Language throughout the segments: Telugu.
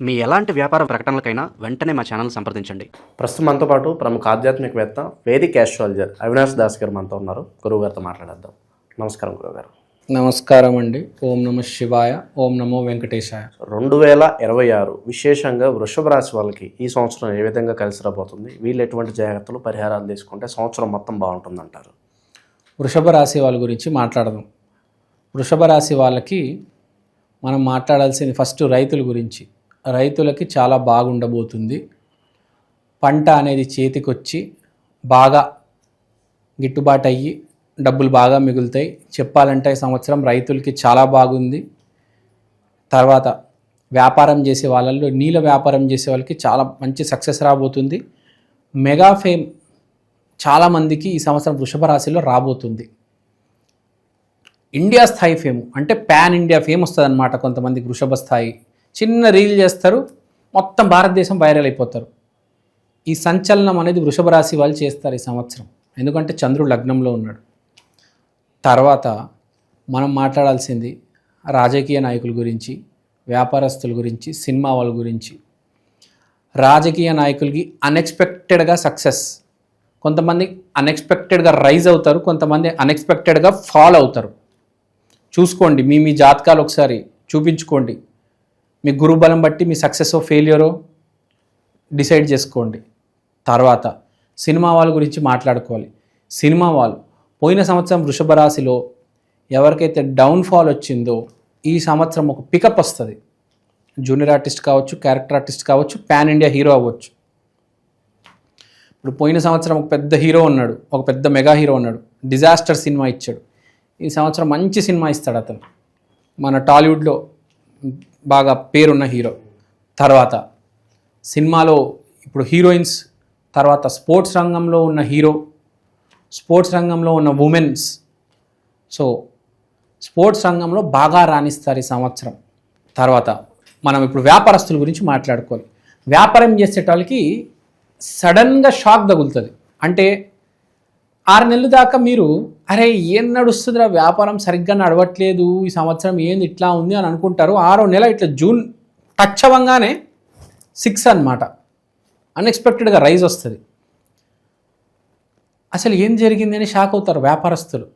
మీ ఎలాంటి వ్యాపార ప్రకటనలకైనా వెంటనే మా ఛానల్ సంప్రదించండి. ప్రస్తుతం మనతో పాటు ప్రముఖ ఆధ్యాత్మికవేత్త వేదిక్ ఆస్ట్రాలజర్ అవినాష్ దాస్ గారు మనతో ఉన్నారు. గురువు గారితో మాట్లాడేద్దాం. నమస్కారం గురువు గారు. నమస్కారం అండి. ఓం నమ శివాయ ఓం నమో వెంకటేశాయ. రెండు వేల ఇరవై ఆరు విశేషంగా వృషభ రాశి వాళ్ళకి ఈ సంవత్సరం ఏ విధంగా కలిసి రాబోతుంది? వీళ్ళు ఎటువంటి జాగ్రత్తలు పరిహారాలు తీసుకుంటే సంవత్సరం మొత్తం బాగుంటుందంటారు. వృషభ రాశి వాళ్ళ గురించి మాట్లాడదాం. వృషభ రాశి వాళ్ళకి మనం మాట్లాడాల్సింది ఫస్ట్ రైతుల గురించి. రైతులకి చాలా బాగుండబోతుంది. పంట అనేది చేతికొచ్చి బాగా గిట్టుబాటు అయ్యి డబ్బులు బాగా మిగులుతాయి. చెప్పాలంటే ఈ సంవత్సరం రైతులకి చాలా బాగుంది. తర్వాత వ్యాపారం చేసే వాళ్ళల్లో నీళ్ళ వ్యాపారం చేసే వాళ్ళకి చాలా మంచి సక్సెస్ రాబోతుంది. మెగా ఫేమ్ చాలామందికి ఈ సంవత్సరం వృషభ రాశిలో రాబోతుంది. ఇండియా స్థాయి ఫేమ్ అంటే పాన్ ఇండియా ఫేమ్ వస్తుంది అనమాట కొంతమందికి వృషభ స్థాయి చిన్న రీల్ చేస్తారు మొత్తం భారతదేశం వైరల్ అయిపోతారు. ఈ సంచలనం అనేది వృషభ రాశి వాళ్ళు చేస్తారు ఈ సంవత్సరం. ఎందుకంటే చంద్రుడు లగ్నంలో ఉన్నాడు. తర్వాత మనం మాట్లాడాల్సింది రాజకీయ నాయకుల గురించి వ్యాపారస్తుల గురించి సినిమా వాళ్ళ గురించి. రాజకీయ నాయకులకి అన్ఎక్స్పెక్టెడ్గా సక్సెస్ కొంతమంది అన్ఎక్స్పెక్టెడ్గా రైజ్ అవుతారు కొంతమంది అన్ఎక్స్పెక్టెడ్గా ఫాల్ అవుతారు. చూసుకోండి మీ మీ జాతకాలు ఒకసారి చూపించుకోండి. మీ గురుబలం బట్టి మీ సక్సెస్ ఫెయిల్యూరో డిసైడ్ చేసుకోండి. తర్వాత సినిమా వాళ్ళ గురించి మాట్లాడుకోవాలి. సినిమా వాళ్ళు పోయిన సంవత్సరం వృషభ రాశిలో ఎవరికైతే డౌన్ఫాల్ వచ్చిందో ఈ సంవత్సరం ఒక పికప్ వస్తుంది. జూనియర్ ఆర్టిస్ట్ కావచ్చు క్యారెక్టర్ ఆర్టిస్ట్ కావచ్చు పాన్ ఇండియా హీరో అవ్వచ్చు. ఇప్పుడు పోయిన సంవత్సరం ఒక పెద్ద హీరో ఉన్నాడు ఒక పెద్ద మెగా హీరో ఉన్నాడు డిజాస్టర్ సినిమా ఇచ్చాడు. ఈ సంవత్సరం మంచి సినిమా ఇస్తాడు అతను. మన టాలీవుడ్లో బాగా పేరున్న హీరో. తర్వాత సినిమాలో ఇప్పుడు హీరోయిన్స్ తర్వాత స్పోర్ట్స్ రంగంలో ఉన్న హీరో స్పోర్ట్స్ రంగంలో ఉన్న ఉమెన్స్. సో స్పోర్ట్స్ రంగంలో బాగా రాణిస్తారు ఈ సంవత్సరం. తర్వాత మనం ఇప్పుడు వ్యాపారస్తుల గురించి మాట్లాడుకోవాలి. వ్యాపారం చేసేటోళ్ళకి సడన్గా షాక్ తగులుతుంది. అంటే ఆరు నెలల దాకా మీరు అరే ఏం నడుస్తుందిరా వ్యాపారం సరిగ్గా నడవట్లేదు ఈ సంవత్సరం ఏంది ఇట్లా ఉంది అని అనుకుంటారు. ఆరో నెల ఇట్లా జూన్ టచ్ అవ్వగానే సిక్స్ అనమాట అన్ఎక్స్పెక్టెడ్గా రైజ్ వస్తుంది. అసలు ఏం జరిగింది అని షాక్ అవుతారు వ్యాపారస్తులు.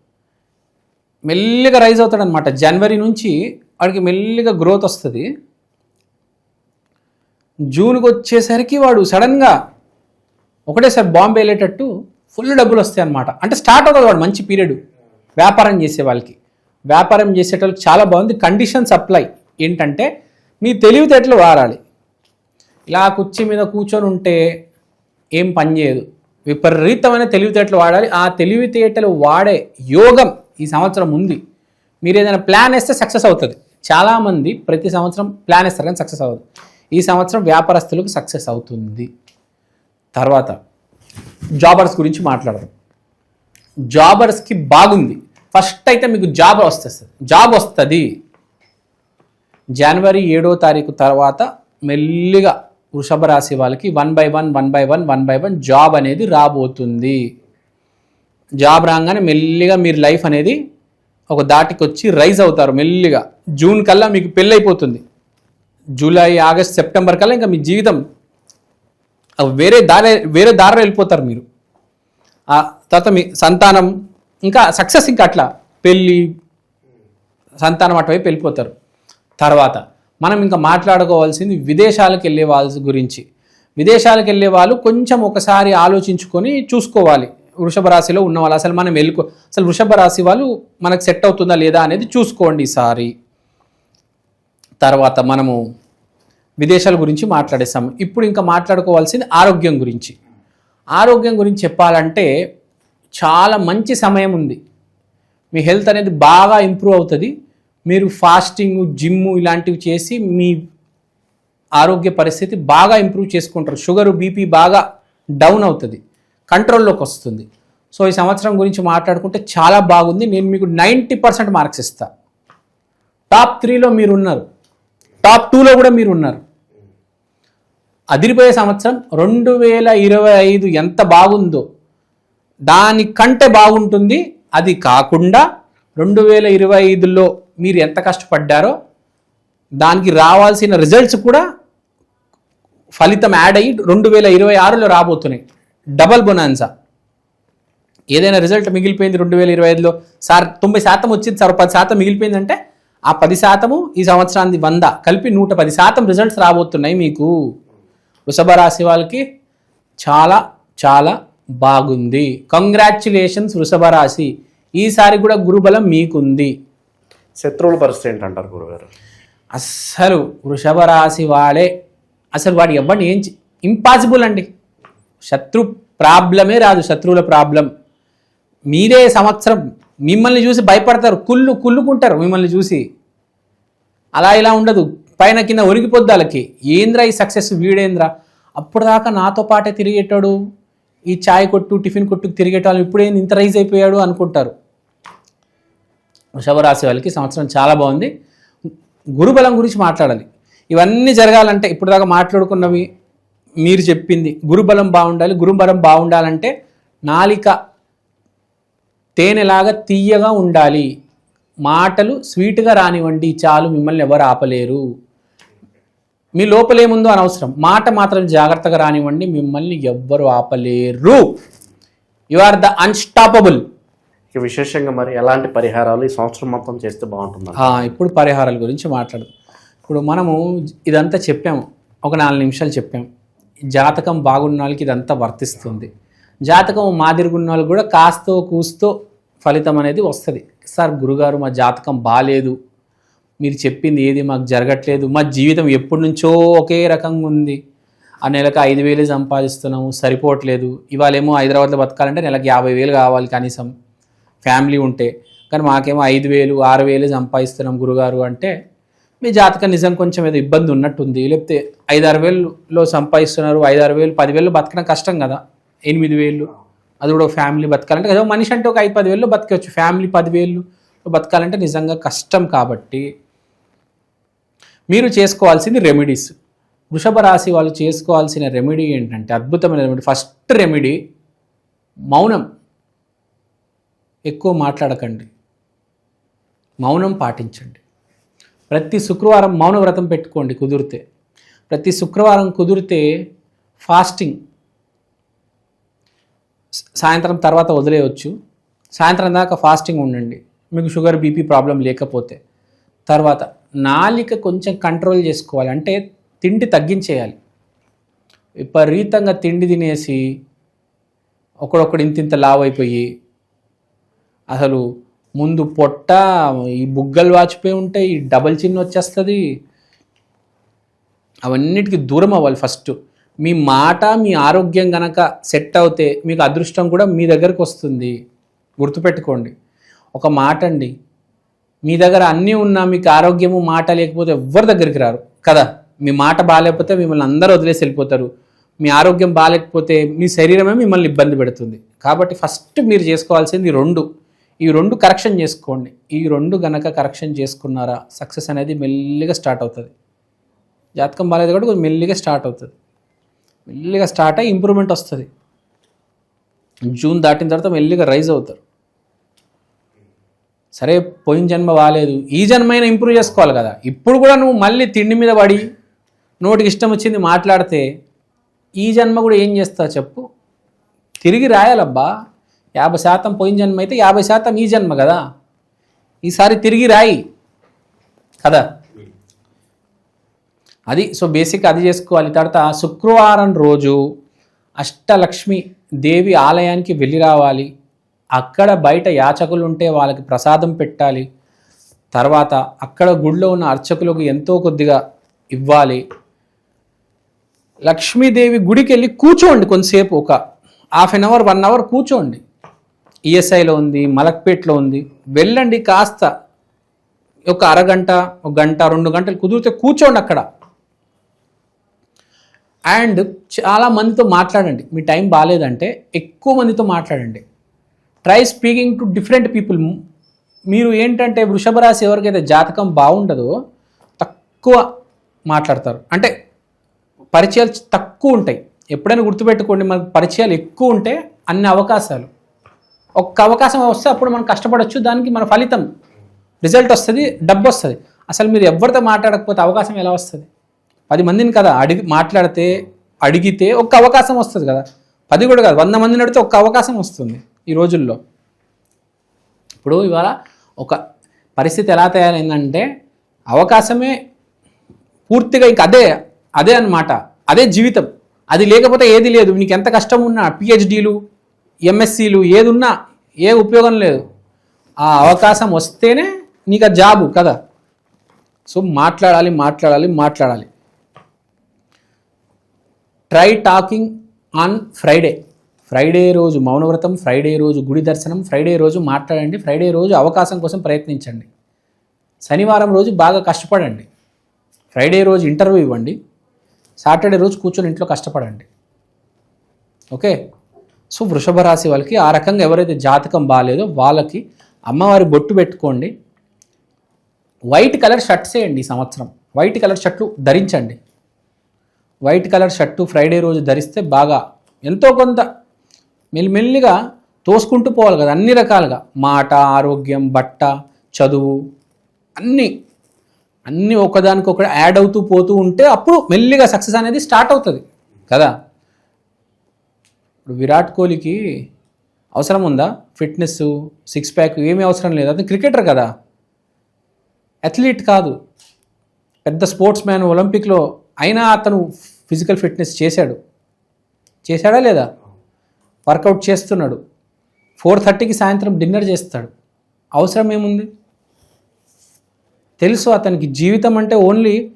మెల్లిగా రైజ్ అవుతాడు అనమాట జనవరి నుంచి వాడికి మెల్లిగా గ్రోత్ వస్తుంది. జూన్కి వచ్చేసరికి వాడు సడన్గా ఒకటేసారి బాంబే వెళ్ళేటట్టు ఫుల్ డబ్బులు వస్తాయి అనమాట అంటే స్టార్ట్ అవుతుంది వాడు మంచి పీరియడ్. వ్యాపారం చేసే వాళ్ళకి. వ్యాపారం చేసేటోళ్ళకి చాలా బాగుంది. కండిషన్ సప్లై ఏంటంటే మీ తెలివితేటలు వాడాలి. ఇలా కుర్చీ మీద కూర్చొని ఉంటే ఏం పని చేయదు. విపరీతమైన తెలివితేటలు వాడాలి. ఆ తెలివితేటలు వాడే యోగం ఈ సంవత్సరం ఉంది. మీరు ఏదైనా ప్లాన్ వేస్తే సక్సెస్ అవుతుంది. చాలామంది ప్రతి సంవత్సరం ప్లాన్ వేస్తారు కానీ సక్సెస్ అవ్వదు. ఈ సంవత్సరం వ్యాపారస్తులకు సక్సెస్ అవుతుంది. తర్వాత జాబర్స్ గురించి మాట్లాడదాం. జాబర్స్కి బాగుంది. ఫస్ట్ అయితే మీకు జాబ్ వస్తుంది జాబ్ వస్తుంది. జనవరి ఏడో తారీఖు తర్వాత మెల్లిగా వృషభ రాశి వాళ్ళకి one by one one by one one by one job అనేది రాబోతుంది. జాబ్ రాగానే మెల్లిగా మీరు లైఫ్ అనేది ఒక దాటికి వచ్చి రైజ్ అవుతారు మెల్లిగా. జూన్ కల్లా మీకు పెళ్ళైపోతుంది. జూలై ఆగస్ట్ సెప్టెంబర్ కల్లా ఇంకా మీ జీవితం వేరే దారి వేరే దారిలో వెళ్ళిపోతారు మీరు. ఆ తర్వాత మీ సంతానం ఇంకా సక్సెస్ ఇంకా అట్లా. పెళ్ళి సంతానం అటువైపు వెళ్ళిపోతారు. తర్వాత మనం ఇంకా మాట్లాడుకోవాల్సింది విదేశాలకు వెళ్ళే వాళ్ళ గురించి. విదేశాలకు వెళ్ళే వాళ్ళు కొంచెం ఒకసారి ఆలోచించుకొని చూసుకోవాలి. వృషభ రాశిలో ఉన్న వాళ్ళు అసలు మనం వెళ్ళుకో అసలు వృషభ రాశి వాళ్ళు మనకు సెట్ అవుతుందా లేదా అనేది చూసుకోండి ఈసారి. తర్వాత మనము విదేశాల గురించి మాట్లాడేసాము ఇప్పుడు ఇంకా మాట్లాడుకోవాల్సింది ఆరోగ్యం గురించి. ఆరోగ్యం గురించి చెప్పాలంటే చాలా మంచి సమయం ఉంది. మీ హెల్త్ అనేది బాగా ఇంప్రూవ్ అవుతుంది. మీరు ఫాస్టింగ్ జిమ్ ఇలాంటివి చేసి మీ ఆరోగ్య పరిస్థితి బాగా ఇంప్రూవ్ చేసుకుంటారు. షుగర్ బీపీ బాగా డౌన్ అవుతుంది. కంట్రోల్లోకి వస్తుంది. సో ఈ సంవత్సరం గురించి మాట్లాడుకుంటే చాలా బాగుంది. నేను మీకు నైంటీ పర్సెంట్ మార్క్స్ ఇస్తాను టాప్ త్రీలో మీరు ఉన్నారు టాప్ టూలో కూడా మీరు ఉన్నారు అదిరిపోయే సంవత్సరం రెండు వేల ఇరవై ఐదు ఎంత బాగుందో. దానికంటే బాగుంటుంది. అది కాకుండా రెండు వేల ఇరవై ఐదులో మీరు ఎంత కష్టపడ్డారో దానికి రావాల్సిన రిజల్ట్స్ కూడా ఫలితం యాడ్ అయ్యి రెండు వేల ఇరవై ఆరులో రాబోతున్నాయి. డబల్ బొనాన్సా ఏదైనా రిజల్ట్ మిగిలిపోయింది రెండు వేల ఇరవై ఐదులో. సార్ తొంభై శాతం వచ్చింది సార్ పది శాతం మిగిలిపోయిందంటే ఆ పది శాతము ఈ సంవత్సరానికి వంద. కలిపి నూట పది శాతం రిజల్ట్స్ రాబోతున్నాయి మీకు. వృషభ రాశి వాళ్ళకి చాలా చాలా బాగుంది. కంగ్రాచులేషన్స్ వృషభ రాశి. ఈసారి కూడా గురుబలం మీకుంది. శత్రువుల పరిస్థితి ఏంటంటారు గురుగారు? అస్సలు వృషభ రాశి వాడే అసలు వాడు ఎవరిని ఏం ఇంపాసిబుల్ అండి. శత్రు ప్రాబ్లమే రాదు శత్రువుల ప్రాబ్లం. మీరే సంవత్సరం మిమ్మల్ని చూసి భయపడతారు కుళ్ళు కుళ్ళుకుంటారు మిమ్మల్ని చూసి. అలా ఇలా ఉండదు. పైన కింద ఒరిగిపోద్ది పొద్దాలకి. ఏంద్రా ఈ సక్సెస్ వీడేంద్రా? అప్పుడు దాకా నాతో పాటే తిరిగేటాడు ఈ చాయ్ కొట్టు టిఫిన్ కొట్టు తిరిగేటాళ్ళు ఇప్పుడేం ఇంత రైజ్ అయిపోయాడు అనుకుంటారు. వృషభరాశి వాళ్ళకి సంవత్సరం చాలా బాగుంది. గురుబలం గురించి మాట్లాడాలి. ఇవన్నీ జరగాలంటే ఇప్పుడు దాకా మాట్లాడుకున్నవి మీరు చెప్పింది. గురుబలం బాగుండాలి గురుబలం బాగుండాలంటే నాలిక తేనెలాగా తీయగా ఉండాలి. మాటలు స్వీట్గా రానివ్వండి చాలు మిమ్మల్ని ఎవరు ఆపలేరు. మీ లోపలేముందో అనవసరం. మాట మాత్రం జాగ్రత్తగా రానివ్వండి మిమ్మల్ని ఎవ్వరు ఆపలేరు. యు ఆర్ ద అన్స్టాపబుల్ ఇక విశేషంగా మరి ఎలాంటి పరిహారాలు ఈ సంవత్సరం మొత్తం చేస్తే బాగుంటుంది ఇప్పుడు పరిహారాల గురించి మాట్లాడు ఇప్పుడు మనము ఇదంతా చెప్పాము ఒక నాలుగు నిమిషాలు చెప్పాం. జాతకం బాగున్న వాళ్ళకి ఇదంతా వర్తిస్తుంది. జాతకం మాదిరిగున్న వాళ్ళకి కూడా కాస్తో కూస్తో ఫలితం అనేది వస్తుంది. సార్ గురుగారు మా జాతకం బాగాలేదు మీరు చెప్పింది ఏది మాకు జరగట్లేదు. మా జీవితం ఎప్పటి నుంచో ఒకే రకంగా ఉంది. ఆ నెలకు ఐదు వేలు సంపాదిస్తున్నాము సరిపోవట్లేదు. ఇవాళేమో హైదరాబాద్లో బతకాలంటే నెలకు యాభై వేలు కావాలి కనీసం. ఫ్యామిలీ ఉంటే. కానీ మాకేమో ఐదు వేలు ఆరు వేలు సంపాదిస్తున్నాం గురుగారు అంటే మీ జాతకం నిజం కొంచెం ఏదో ఇబ్బంది ఉన్నట్టుంది. లేకపోతే ఐదు ఆరు వేలులో సంపాదిస్తున్నారు ఐదు ఆరు వేలు పదివేలు బతకడం కష్టం కదా. ఎనిమిది వేలు. అది కూడా ఒక ఫ్యామిలీ బతకాలంటే కదా. మనిషి అంటే ఒక ఐదు పది వేలు బతకవచ్చు ఫ్యామిలీ పదివేలు బతకాలంటే నిజంగా కష్టం కాబట్టి మీరు చేసుకోవాల్సింది రెమెడీస్. వృషభ రాశి వాళ్ళు చేసుకోవాల్సిన రెమెడీ ఏంటంటే అద్భుతమైన రెమెడీ. ఫస్ట్ రెమెడీ మౌనం. ఎక్కువ మాట్లాడకండి. మౌనం పాటించండి. ప్రతి శుక్రవారం మౌన వ్రతం పెట్టుకోండి కుదిరితే. ప్రతి శుక్రవారం కుదిరితే ఫాస్టింగ్. సాయంత్రం తర్వాత వదిలేయవచ్చు సాయంత్రం దాకా ఫాస్టింగ్ ఉండండి. మీకు షుగర్ బీపీ ప్రాబ్లం లేకపోతే. తర్వాత నాలిక కొంచెం కంట్రోల్ చేసుకోవాలి. అంటే తిండి తగ్గించేయాలి. విపరీతంగా తిండి తినేసి ఒకడొకడు ఇంత ఇంత లావు అయిపోయి అసలు ముందు పొట్ట ఈ బుగ్గలు వాచిపోయి ఉంటాయి ఈ డబల్ చిన్న వచ్చేస్తుంది. అవన్నిటికీ దూరం అవ్వాలి ఫస్ట్. మీ మాట మీ ఆరోగ్యం కనుక సెట్ అవుతే మీకు అదృష్టం కూడా మీ దగ్గరకు వస్తుంది. గుర్తుపెట్టుకోండి. ఒక మాట అండి మీ దగ్గర అన్నీ ఉన్నా మీకు ఆరోగ్యము మాట లేకపోతే ఎవ్వరి దగ్గరికి రారు. కదా? మీ మాట బాగాలేకపోతే మిమ్మల్ని అందరూ వదిలేసి వెళ్ళిపోతారు. మీ ఆరోగ్యం బాగాలేకపోతే మీ శరీరమే మిమ్మల్ని ఇబ్బంది పెడుతుంది. కాబట్టి ఫస్ట్ మీరు చేసుకోవాల్సింది రెండు. ఈ రెండు కరెక్షన్ చేసుకోండి. ఈ రెండు గనక కరెక్షన్ చేసుకున్నారా సక్సెస్ అనేది మెల్లిగా స్టార్ట్ అవుతుంది. జాతకం బాగాలేదు కూడా కొంచెం మెల్లిగా స్టార్ట్ అవుతుంది. మెల్లిగా స్టార్ట్ అయ్యి ఇంప్రూవ్మెంట్ వస్తుంది. జూన్ దాటిన తర్వాత మెల్లిగా రైజ్ అవుతారు. సరే పోయిన జన్మ బాగాలేదు ఈ జన్మైనా ఇంప్రూవ్ చేసుకోవాలి కదా. ఇప్పుడు కూడా నువ్వు మళ్ళీ తిండి మీద పడి నోటికి ఇష్టం వచ్చింది మాట్లాడితే ఈ జన్మ కూడా ఏం చేస్తావు చెప్పు. తిరిగి రాయాలబ్బా. యాభై శాతం పోయిన జన్మ అయితే యాభై శాతం ఈ జన్మ కదా. ఈసారి తిరిగి రాయి. కదా. అది సో బేసిక్ అది చేసుకోవాలి. తర్వాత శుక్రవారం రోజు అష్టలక్ష్మి దేవి ఆలయానికి వెళ్ళి రావాలి. అక్కడ బయట యాచకులు ఉంటే వాళ్ళకి ప్రసాదం పెట్టాలి. తర్వాత అక్కడ గుడిలో ఉన్న అర్చకులకు ఎంతో కొద్దిగా ఇవ్వాలి. లక్ష్మీదేవి గుడికి వెళ్ళి కూర్చోండి కొంతసేపు ఒక half an hour one hour కూర్చోండి ఈఎస్ఐలో ఉంది మలక్పేట్లో ఉంది. వెళ్ళండి కాస్త ఒక అరగంట ఒక గంట రెండు గంటలు కుదిరితే కూర్చోండి అక్కడ. అండ్ చాలా మందితో మాట్లాడండి. మీ టైం బాగాలేదంటే ఎక్కువ మందితో మాట్లాడండి. Try speaking to different people మీరు ఏంటంటే వృషభ రాశి ఎవరికైతే జాతకం బాగుండదో తక్కువ మాట్లాడతారు. అంటే పరిచయాలు తక్కువ ఉంటాయి. ఎప్పుడైనా గుర్తుపెట్టుకోండి మనకు పరిచయాలు ఎక్కువ ఉంటే అన్ని అవకాశాలు. ఒక్క అవకాశం వస్తే అప్పుడు మనం కష్టపడవచ్చు దానికి మన ఫలితం. రిజల్ట్ వస్తుంది డబ్బు వస్తుంది. అసలు మీరు ఎవరితో మాట్లాడకపోతే అవకాశం ఎలా వస్తుంది? పది మందిని కదా అడిగి మాట్లాడితే అడిగితే ఒక్క అవకాశం వస్తుంది కదా. పది కూడా కాదు వంద మందిని అడిగితే ఒక్క అవకాశం వస్తుంది ఈ రోజుల్లో. ఇప్పుడు ఇవాళ ఒక పరిస్థితి ఎలా తయారైందంటే అవకాశమే పూర్తిగా ఇంక అదే అదే అన్నమాట అదే జీవితం. అది లేకపోతే ఏది లేదు. నీకు ఎంత కష్టం ఉన్నా పిహెచ్డీలు ఎంఎస్సీలు ఏది ఉన్నా ఏ ఉపయోగం లేదు. ఆ అవకాశం వస్తేనే నీకు ఆ జాబు కదా. సో మాట్లాడాలి మాట్లాడాలి మాట్లాడాలి. Try talking on Friday Friday రోజు మౌనవ్రతం ఫ్రైడే రోజు గుడి దర్శనం ఫ్రైడే రోజు మాట్లాడండి ఫ్రైడే రోజు అవకాశం కోసం ప్రయత్నించండి. శనివారం రోజు బాగా కష్టపడండి. ఫ్రైడే రోజు ఇంటర్వ్యూ ఇవ్వండి. సాటర్డే రోజు కూర్చొని ఇంట్లో కష్టపడండి. ఓకే సో వృషభ రాశి వాళ్ళకి ఆ రకంగా ఎవరైతే జాతకం బాగాలేదో వాళ్ళకి అమ్మవారి బొట్టు పెట్టుకోండి. వైట్ కలర్ షర్ట్స్ వేయండి ఈ సంవత్సరం. వైట్ కలర్ షర్ట్లు ధరించండి. వైట్ కలర్ షర్టు ఫ్రైడే రోజు ధరిస్తే బాగా ఎంతో కొంత మెల్లిమెల్లిగా తోసుకుంటూ పోవాలి కదా అన్ని రకాలుగా. మాట ఆరోగ్యం బట్ట చదువు అన్నీ. అన్నీ ఒకదానికొకటి యాడ్ అవుతూ పోతూ ఉంటే అప్పుడు మెల్లిగా సక్సెస్ అనేది స్టార్ట్ అవుతుంది కదా. ఇప్పుడు విరాట్ కోహ్లీకి అవసరం ఉందా? ఫిట్నెస్ సిక్స్ ప్యాక్ ఏమీ అవసరం లేదు. అతను క్రికెటర్ కదా. అథ్లీట్ కాదు. పెద్ద స్పోర్ట్స్ మ్యాన్ ఒలింపిక్లో అయినా అతను ఫిజికల్ ఫిట్నెస్ చేశాడు. చేశాడా లేదా? వర్కౌట్ చేస్తున్నాడు. ఫోర్ థర్టీకి సాయంత్రం డిన్నర్ చేస్తాడు. అవసరం ఏముంది? తెలుసు అతనికి జీవితం అంటే ఓన్లీ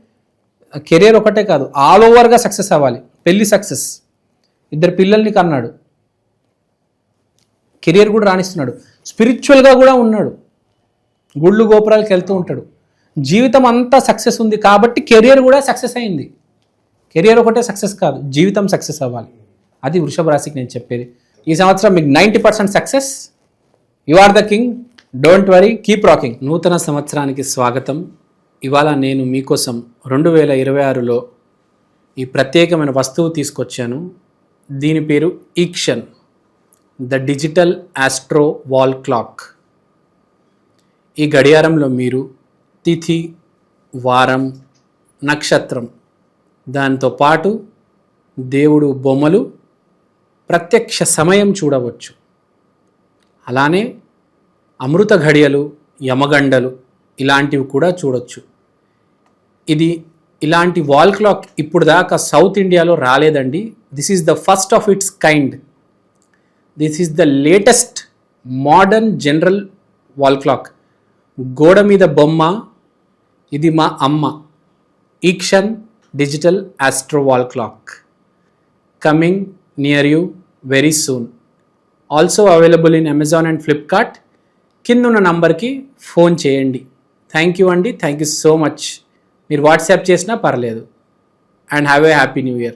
కెరియర్ ఒకటే కాదు ఆల్ ఓవర్గా సక్సెస్ అవ్వాలి. పెళ్ళి సక్సెస్. ఇద్దరు పిల్లల్ని కన్నాడు. కెరియర్ కూడా రాణిస్తున్నాడు. స్పిరిచువల్గా కూడా ఉన్నాడు. గుళ్ళు గోపురాలకు వెళ్తూ ఉంటాడు. జీవితం అంతా సక్సెస్ ఉంది కాబట్టి కెరియర్ కూడా సక్సెస్ అయింది. కెరియర్ ఒకటే సక్సెస్ కాదు జీవితం సక్సెస్ అవ్వాలి. అది వృషభ రాశికి నేను చెప్పేది. ఈ సంవత్సరం మీకు ninety percent success. You are the king. Don't worry. Keep rocking. నూతన సంవత్సరానికి స్వాగతం. ఇవాళ నేను మీకోసం రెండు వేల ఇరవై ఆరులో ఈ ప్రత్యేకమైన వస్తువు తీసుకొచ్చాను. దీని పేరు ఈక్షన్ the digital astro wall clock. ఈ గడియారంలో మీరు తిథి వారం నక్షత్రం దాంతో పాటు దేవుడు బొమ్మలు ప్రత్యక్ష సమయం చూడవచ్చు. అలానే అమృత ఘడియలు యమగండలు ఇలాంటివి కూడా చూడొచ్చు. ఇది ఇలాంటి వాల్ క్లాక్ ఇప్పుడు దాకా సౌత్ ఇండియాలో రాలేదండి. This is the first of its kind this is the latest modern general wall clock గోడ మీద బొమ్మ ఇది మా అమ్మ. ఈక్షన్ digital astro wall clock coming near you very soon also available in Amazon and Flipkart కింద ఉన్న నంబర్కి ఫోన్ చేయండి. థ్యాంక్ యూ అండి. థ్యాంక్ యూ సో మచ్ మీరు వాట్సాప్ చేసినా పర్లేదు. And have a happy new year